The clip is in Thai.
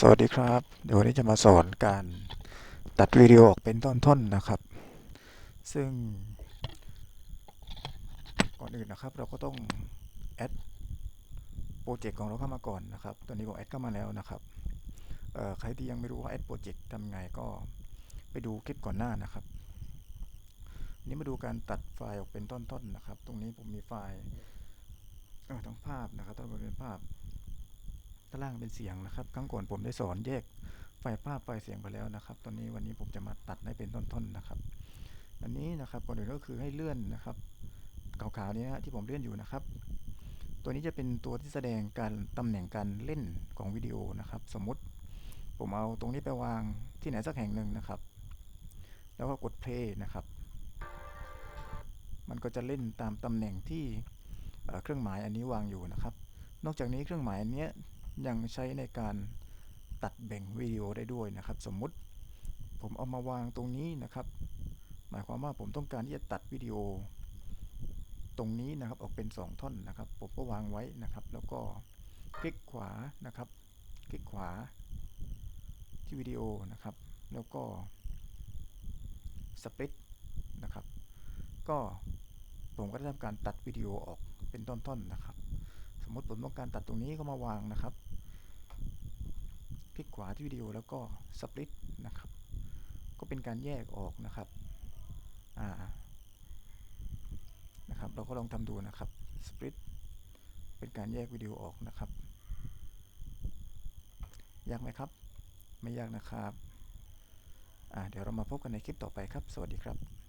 สวัสดีครับ เดี๋ยววันนี้จะมาสอนการตัดวิดีโอออกเป็นท่อนๆนะครับ ซึ่ง ก่อนอื่นนะครับ เราก็ต้องแอดโปรเจกต์ของเราเข้ามาก่อนนะครับ ตอนนี้ผมแอดเข้ามาแล้วนะครับใครที่ยังไม่รู้ว่าแอดโปรเจกต์ทำไงก็ไปดูคลิปก่อนหน้านะครับ นี้มาดูการตัดไฟล์ออกเป็นท่อนๆนะครับ ตรงนี้ผมมีไฟล์ทั้งภาพนะครับต้นบนเป็นภาพ ด้านล่างเป็นเสียงนะครับครั้งก่อนผมได้สอนแยกไฟภาพไฟเสียงไปแล้วนะครับ ตอนนี้วันนี้ผมจะมาตัดให้เป็นท่อนๆนะครับ อันนี้นะครับก่อนอื่นก็คือให้เลื่อนนะครับขาวๆนี้นะที่ผมเลื่อนอยู่นะครับ ตัวนี้จะเป็นตัวที่แสดงการตำแหน่งการเล่นของวิดีโอนะครับ สมมติผมเอาตรงนี้ไปวางที่ไหนสักแห่งหนึ่งนะครับ แล้วก็กด play นะครับ มันก็จะเล่นตามตำแหน่งที่เครื่องหมายอันนี้วางอยู่นะครับ นอกจากนี้เครื่องหมายอันเนี้ ยังใช้ในการตัดแบ่งวิดีโอได้ด้วยนะครับ สมมุติผมเอามาวางตรงนี้นะครับ หมายความว่าผมต้องการที่จะตัดวิดีโอ ตรงนี้นะครับออกเป็น 2 ท่อนนะครับ ผมก็วางไว้นะครับ แล้วก็คลิกขวานะครับ คลิกขวาที่วิดีโอนะครับ แล้วก็สป l ิ t นะครับ ก็ผมก็ได้ทำการตัดวิดีโอออกเป็นท่อนๆนะครับ สมมติผมต้องการตัดตรงนี้ก็มาวางนะครับ ลิกขวาที่วิดีโอแล้วก็สป l ิ t นะครับ ก็เป็นการแยกออกนะครับอ่านะครับเราก็ลองทำดูนะครับสป l ิ t เป็นการแยกวิดีโอออกนะครับยากไหมครับ ไม่ยากนะครับอ่าเดี๋ยวเรามาพบกันในคลิปต่อไปครับ สวัสดีครับ